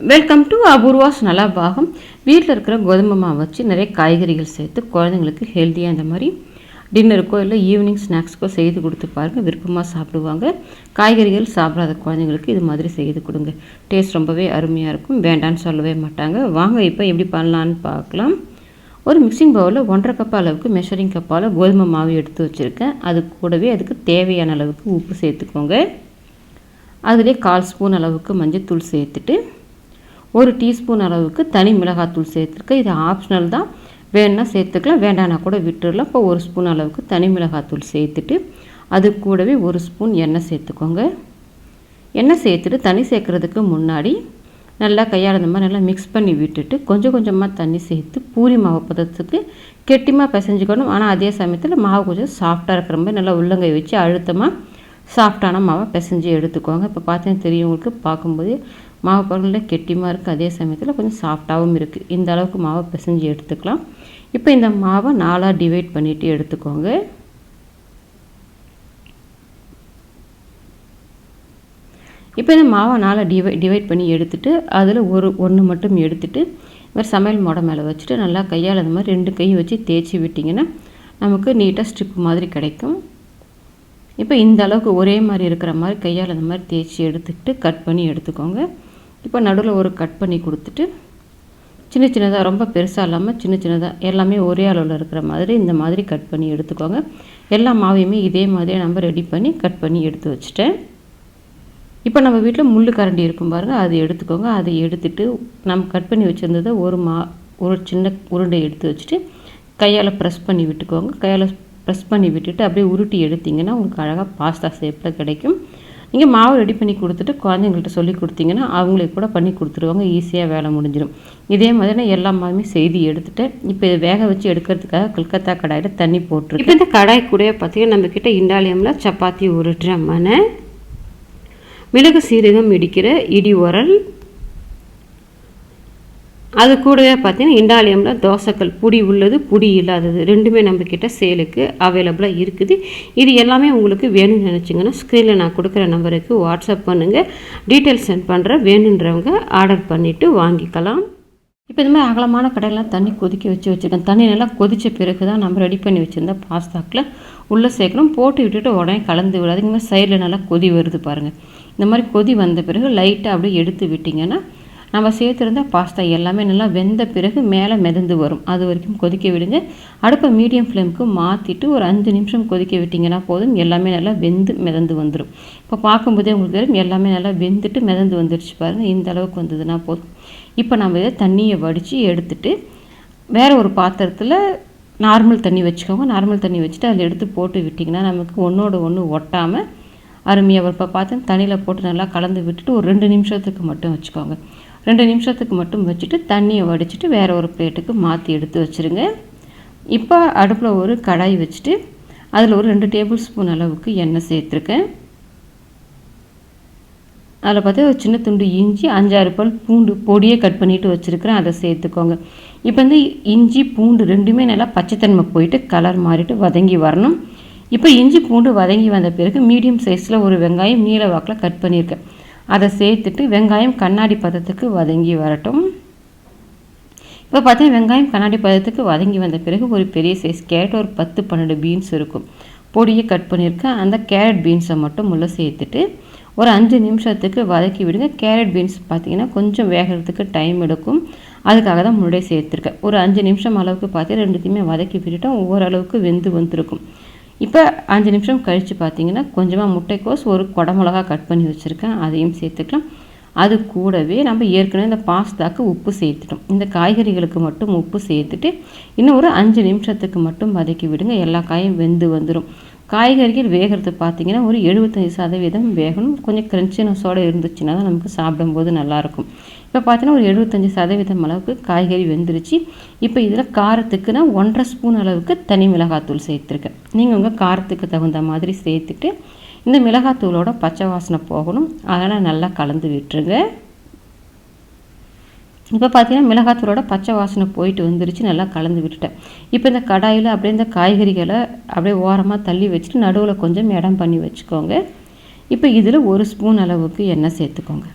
Welcome to Apoorva's நல்லா பாகம் வீட்டில் இருக்கிற கோதுமை மாவு வச்சு நிறைய காய்கறிகள் சேர்த்து குழந்தைங்களுக்கு ஹெல்த்தியாக இந்த மாதிரி டின்னருக்கோ இல்லை ஈவினிங் ஸ்நாக்ஸ்க்கோ செய்து கொடுத்து பாருங்கள் விருப்பமாக சாப்பிடுவாங்க. காய்கறிகள் சாப்பிடாத குழந்தைங்களுக்கு இது மாதிரி செய்து கொடுங்க. டேஸ்ட் ரொம்பவே அருமையாக இருக்கும். வேண்டான்னு சொல்லவே மாட்டாங்க. வாங்க இப்போ எப்படி பண்ணலான்னு பார்க்கலாம். ஒரு மிக்சிங் பவுலில் ஒன்றரை கப் அளவுக்கு மெஷரிங் கப்பால் கோதுமை மாவு எடுத்து வச்சுருக்கேன். அது கூடவே அதுக்கு தேவையான அளவுக்கு உப்பு சேர்த்துக்கோங்க. அதிலே கால் ஸ்பூன் அளவுக்கு மஞ்சள் சேர்த்துட்டு ஒரு டீஸ்பூன் அளவுக்கு தனி மிளகாத்தூள் சேர்த்துருக்கேன். இது ஆப்ஷனல் தான். வேணுன்னா சேர்த்துக்கலாம். வேண்டானா கூட விட்டுடலாம் இப்போ ஒரு ஸ்பூன் அளவுக்கு தனி மிளகாத்தூள் சேர்த்துட்டு அது கூடவே ஒரு ஸ்பூன் எண்ணெய் சேர்த்துக்கோங்க. எண்ணெய் சேர்த்துட்டு தண்ணி சேர்க்குறதுக்கு முன்னாடி நல்லா கையால் இந்த மாதிரி நல்லா மிக்ஸ் பண்ணி விட்டுட்டு கொஞ்சம் கொஞ்சமாக தண்ணி சேர்த்து பூரி மாவு பதத்துக்கு கெட்டிமாக பிசைஞ்சுக்கணும். ஆனால் அதே சமயத்தில் மாவு கொஞ்சம் சாஃப்டாக இருக்கிற மாதிரி நல்லா உள்ளங்கை வச்சு அழுத்தமாக சாஃப்டான மாவை பிசைஞ்சு எடுத்துக்கோங்க. இப்போ பார்த்தீங்கன்னா தெரியும் உங்களுக்கு. பார்க்கும்போது மாவு பாருங்களில் கெட்டிமாக இருக்குது அதே சமயத்தில் கொஞ்சம் சாஃப்டாகவும் இருக்குது இந்த அளவுக்கு மாவை பிசைஞ்சு எடுத்துக்கலாம். இப்போ இந்த மாவை நாலாக டிவைட் பண்ணிவிட்டு எடுத்துக்கோங்க. இப்போ இந்த மாவை நாளாக டிவை டிவைட் பண்ணி எடுத்துகிட்டு அதில் ஒரு ஒன்று மட்டும் எடுத்துகிட்டு மாதிரி சமையல் மொடை மேலே வச்சுட்டு நல்லா கையால் அந்த மாதிரி ரெண்டு கையை வச்சு தேய்ச்சி விட்டிங்கன்னா நமக்கு நீட்டாக ஸ்ட்ரிப் மாதிரி கிடைக்கும். இப்போ இந்த அளவுக்கு ஒரே மாதிரி இருக்கிற மாதிரி கையால் அந்த மாதிரி தேய்ச்சி எடுத்துக்கிட்டு கட் பண்ணி எடுத்துக்கோங்க. இப்போ நடுவில் ஒரு கட் பண்ணி கொடுத்துட்டு சின்ன சின்னதாக ரொம்ப பெருசாக இல்லாமல் சின்ன சின்னதாக எல்லாமே ஒரே அளவில் இருக்கிற மாதிரி இந்த மாதிரி கட் பண்ணி எடுத்துக்கோங்க. எல்லா மாவையுமே இதே மாதிரியே நம்ம ரெடி பண்ணி கட் பண்ணி எடுத்து வச்சுட்டேன். இப்போ நம்ம வீட்டில் முள் கரண்டி இருக்கும் பாருங்கள் அதை எடுத்துக்கோங்க. அதை எடுத்துட்டு நம்ம கட் பண்ணி வச்சுருந்ததை ஒரு மா ஒரு சின்ன உருண்டை எடுத்து வச்சுட்டு கையால் ப்ரெஸ் பண்ணி விட்டுக்கோங்க. கையால் ப்ரெஸ் பண்ணி விட்டுட்டு அப்படியே உருட்டி எடுத்திங்கன்னா உங்களுக்கு அழகாக பாஸ்தா ஷேப்பில் கிடைக்கும். நீங்கள் மாவு ரெடி பண்ணி கொடுத்துட்டு குழந்தைங்கள்ட்ட சொல்லி கொடுத்தீங்கன்னா அவங்களுக்கு கூட பண்ணி கொடுத்துருவாங்க. ஈஸியாக வேலை முடிஞ்சிடும் இதே மாதிரி நான் எல்லா மாவுமே செய்தி எடுத்துகிட்டு இப்போ இதை வேக வச்சு எடுக்கிறதுக்காக கல்கத்தா கடாயில் தண்ணி போட்டுருக்கு இப்போ இந்த கடாய் கூட பார்த்தீங்கன்னா நம்மக்கிட்ட இண்டாலியமில் சப்பாத்தி உருட்டுற மனை மிளகு சீரகம் இடிக்கிற இடி உரல் அது கூடவே பார்த்தீங்கன்னா இண்டாலியமில் தோசைக்கல் புடி உள்ளது புடி இல்லாதது. ரெண்டுமே நம்மக்கிட்ட சேலுக்கு அவைலபிளாக இருக்குது. இது எல்லாமே உங்களுக்கு வேணும்னு நினச்சிங்கன்னா ஸ்க்ரீனில் நான் கொடுக்குற நம்பருக்கு வாட்ஸ்அப் பண்ணுங்கள் டீட்டெயில்ஸ் சென்ட் பண்ணுறேன் வேணுன்றவங்க ஆர்டர் பண்ணிவிட்டு வாங்கிக்கலாம். இப்போ இது மாதிரி அகலமான கடையெல்லாம் தண்ணி கொதிக்க வச்சு வச்சுருக்கேன் தண்ணி நல்லா கொதித்த பிறகு தான் நம்ம ரெடி பண்ணி வச்சுருந்த பாஸ்தாக்கில் உள்ளே சேர்க்கணும் போட்டு விட்டுட்டு உடனே கலந்து விடாது இந்த மாதிரி சைடில் நல்லா கொதி வருது பாருங்கள் இந்த மாதிரி கொதி வந்த பிறகு லைட்டாக அப்படியே எடுத்து விட்டிங்கன்னா நம்ம சேர்த்துருந்த பாஸ்தா எல்லாமே நல்லா வெந்த பிறகு மேலே மிதந்து வரும். அது வரைக்கும் கொதிக்க விடுங்க. அடுப்பை மீடியம் ஃப்ளேமுக்கு மாற்றிட்டு ஒரு அஞ்சு நிமிஷம் கொதிக்க விட்டிங்கன்னா போதும். எல்லாமே நல்லா வெந்து மிதந்து வந்துடும் இப்போ பார்க்கும்போதே உங்களுக்கு தெரியும் எல்லாமே நல்லா வெந்துட்டு மிதந்து வந்துடுச்சு பாருங்கள் இந்த அளவுக்கு வந்ததுன்னா போதும். இப்போ நம்ம இதை தண்ணியை வடித்து எடுத்துட்டு வேறு ஒரு பாத்திரத்தில் நார்மல் தண்ணி வச்சுக்கோங்க. நார்மல் தண்ணி வச்சுட்டு அதில் எடுத்து போட்டு விட்டிங்கன்னா நமக்கு ஒன்றோட ஒன்று ஒட்டாமல் அருமையாக இப்போ பார்த்து தண்ணியில் போட்டு நல்லா கலந்து விட்டுட்டு ஒரு ரெண்டு நிமிஷத்துக்கு மட்டும் வச்சுக்கோங்க. ரெண்டு நிமிஷத்துக்கு மட்டும் வச்சுட்டு தண்ணியை வடிச்சிட்டு வேறு ஒரு பிளேட்டுக்கு மாற்றி எடுத்து வச்சுருங்க. இப்போ அடுப்பில் ஒரு கடாய் வச்சுட்டு அதில் ஒரு ரெண்டு டேபிள் ஸ்பூன் அளவுக்கு எண்ணெய் சேர்த்துருக்கேன். அதில் பார்த்தா ஒரு சின்ன துண்டு இஞ்சி அஞ்சாறு பல் பூண்டு பொடியே கட் பண்ணிவிட்டு வச்சுருக்கிறேன். அதை சேர்த்துக்கோங்க. இப்போ வந்து இஞ்சி பூண்டு ரெண்டுமே நல்லா பச்சைத்தன்மை போயிட்டு கலர் மாறிட்டு வதங்கி வரணும். இப்போ இஞ்சி பூண்டு வதங்கி வந்த பிறகு மீடியம் சைஸில் ஒரு வெங்காயம் நீல வாக்கில் கட் பண்ணியிருக்கேன். அதை சேர்த்துட்டு வெங்காயம் கண்ணாடி பதத்துக்கு வதங்கி வரட்டும். இப்போ பார்த்தீங்கன்னா வெங்காயம் கண்ணாடி பதத்துக்கு வதங்கி வந்த பிறகு ஒரு பெரிய சைஸ் கேரட் ஒரு பத்து பன்னெண்டு பீன்ஸ் இருக்கும். பொடியை கட் பண்ணியிருக்கேன். அந்த கேரட் பீன்ஸை மட்டும் உள்ளே சேர்த்துட்டு ஒரு அஞ்சு நிமிஷத்துக்கு வதக்கி விடுங்க. கேரட் பீன்ஸ் பார்த்தீங்கன்னா கொஞ்சம் வேகிறதுக்கு டைம் எடுக்கும். அதுக்காக தான் முன்னாடியே சேர்த்துருக்கேன். ஒரு அஞ்சு நிமிஷம் அளவுக்கு பார்த்து ரெண்டுத்தையுமே வதக்கி விட்டுட்டோம் ஓரளவுக்கு வெந்து வந்திருக்கும். இப்போ அஞ்சு நிமிஷம் கழித்து பார்த்தீங்கன்னா கொஞ்சமாக முட்டைக்கோஸ் ஒரு குடமிளகா கட் பண்ணி வச்சுருக்கேன். அதையும் சேர்த்துக்கலாம். அது கூடவே நம்ம ஏற்கனவே இந்த பாஸ்தாக்கு உப்பு சேர்த்துட்டோம். இந்த காய்கறிகளுக்கு மட்டும் உப்பு சேர்த்துட்டு இன்னும் ஒரு அஞ்சு நிமிஷத்துக்கு மட்டும் வதக்கி விடுங்க. எல்லா காயும் வெந்து வந்துடும் காய்கறிகள் வேகிறது பார்த்தீங்கன்னா ஒரு எழுபத்தஞ்சி சதவீதம் வேகணும். கொஞ்சம் கிரன்ச்சினஸோடு இருந்துச்சுன்னா தான் நமக்கு சாப்பிடும்போது நல்லாயிருக்கும். இப்போ பார்த்தீங்கன்னா ஒரு எழுபத்தஞ்சி சதவீதம் அளவுக்கு காய்கறி வெந்துருச்சு. இப்போ இதில் காரத்துக்கு நான் ஒன்றரை ஸ்பூன் அளவுக்கு தனி மிளகாத்தூள் சேர்த்துருக்கேன். நீங்கள் உங்கள் காரத்துக்கு தகுந்த மாதிரி சேர்த்துட்டு இந்த மிளகாத்தூளோட பச்சை வாசனை போகணும். அதனால் நல்லா கலந்து விட்டுருங்க. இப்போ பார்த்தீங்கன்னா மிளகாத்தூளோட பச்சை வாசனை போயிட்டு வந்துருச்சு நல்லா கலந்து விட்டுட்டேன். இப்போ இந்த கடாயில் அப்படியே இந்த காய்கறிகளை அப்படியே ஓரமாக தள்ளி வச்சுட்டு நடுவில் கொஞ்சம் இடம் பண்ணி வச்சுக்கோங்க. இப்போ இதில் ஒரு ஸ்பூன் அளவுக்கு எண்ணெய் சேர்த்துக்கோங்க.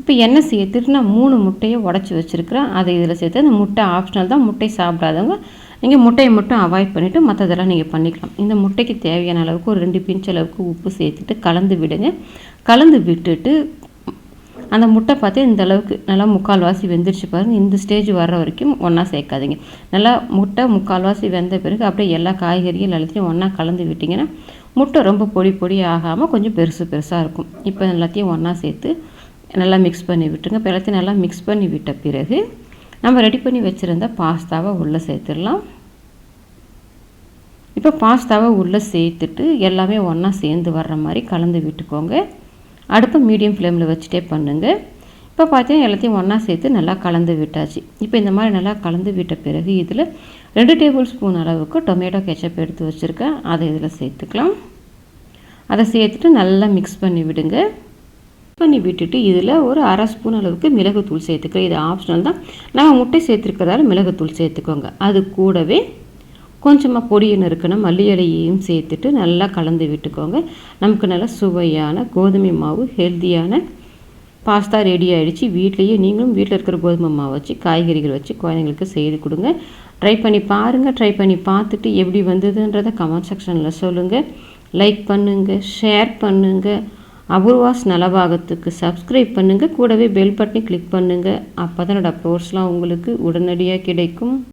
இப்போ எண்ணெய் சேர்த்துட்டு நான் மூணு முட்டையை உடச்சி வச்சுருக்கிறேன். அதை இதில் சேர்த்து அந்த முட்டை ஆப்ஷனல் தான் முட்டை சாப்பிடாதவங்க நீங்கள் முட்டையை மட்டும் அவாய்ட் பண்ணிவிட்டு மற்றதெல்லாம் நீங்கள் பண்ணிக்கலாம். இந்த முட்டைக்கு தேவையான அளவுக்கு ஒரு ரெண்டு பிஞ்ச் அளவுக்கு உப்பு சேர்த்துட்டு கலந்து விடுங்க. கலந்து விட்டுட்டு அந்த முட்டை பார்த்து இந்த அளவுக்கு நல்லா முக்கால்வாசி வெந்துருச்சு பாருங்கள் இந்த ஸ்டேஜ் வர்ற வரைக்கும் ஒன்றா சேர்க்காதீங்க. நல்லா முட்டை முக்கால்வாசி வெந்த பிறகு அப்படியே எல்லா காய்கறிகள் எல்லாத்தையும் ஒன்றா கலந்து விட்டிங்கன்னா முட்டை ரொம்ப பொடி பொடி ஆகாமல் கொஞ்சம் பெருசு பெருசாக இருக்கும். இப்போ எல்லாத்தையும் ஒன்றா சேர்த்து நல்லா மிக்ஸ் பண்ணி விட்டுருங்க. இப்போ எல்லாத்தையும் நல்லா மிக்ஸ் பண்ணி விட்ட பிறகு நம்ம ரெடி பண்ணி வச்சுருந்த பாஸ்தாவை உள்ளே சேர்த்துடலாம். இப்போ பாஸ்தாவை உள்ளே சேர்த்துட்டு எல்லாமே ஒன்றா சேர்ந்து வர்ற மாதிரி கலந்து விட்டுக்கோங்க. அடுப்பை மீடியம் ஃப்ளேமில் வச்சுட்டே பண்ணுங்கள் இப்போ பார்த்தீங்கன்னா எல்லாத்தையும் ஒன்றா சேர்த்து நல்லா கலந்து விட்டாச்சு. இப்போ இந்த மாதிரி நல்லா கலந்து விட்ட பிறகு இதில் ரெண்டு டேபிள் ஸ்பூன் அளவுக்கு டொமேட்டோ கெச்சப் எடுத்து வச்சுருக்கேன். அதை இதில் சேர்த்துக்கலாம். அதை சேர்த்துட்டு நல்லா மிக்ஸ் பண்ணி விடுங்க. பண்ணி விட்டுட்டு இதில் ஒரு அரை ஸ்பூன் அளவுக்கு மிளகுத்தூள் சேர்த்துக்கிறேன். இது ஆப்ஷனல் தான். நம்ம முட்டை சேர்த்துருக்கிறதால மிளகுத்தூள் சேர்த்துக்கோங்க. அது கூடவே கொஞ்சமாக பொடியை நறுக்கணும் மல்லி இலையையும் சேர்த்துட்டு நல்லா கலந்து விட்டுக்கோங்க. நமக்கு நல்லா சுவையான கோதுமை மாவு ஹெல்த்தியான பாஸ்தா ரெடி ஆகிடுச்சு வீட்லேயே நீங்களும் வீட்டில் இருக்கிற கோதுமை மாவு வச்சு காய்கறிகள் வச்சு குழந்தைங்களுக்கு செய்து கொடுங்க. ட்ரை பண்ணி பாருங்கள் ட்ரை பண்ணி பார்த்துட்டு எப்படி வந்ததுன்றதை கமெண்ட் செக்ஷனில் சொல்லுங்கள் லைக் பண்ணுங்கள் ஷேர் பண்ணுங்கள் அபூர்வாஸ் நலபாகத்துக்கு சப்ஸ்கிரைப் பண்ணுங்கள் கூடவே பெல் பட்டனை கிளிக் பண்ணுங்கள் அப்போ தான் என்னோடய அப்லோட்ஸ்லாம் உங்களுக்கு உடனடியாக கிடைக்கும்.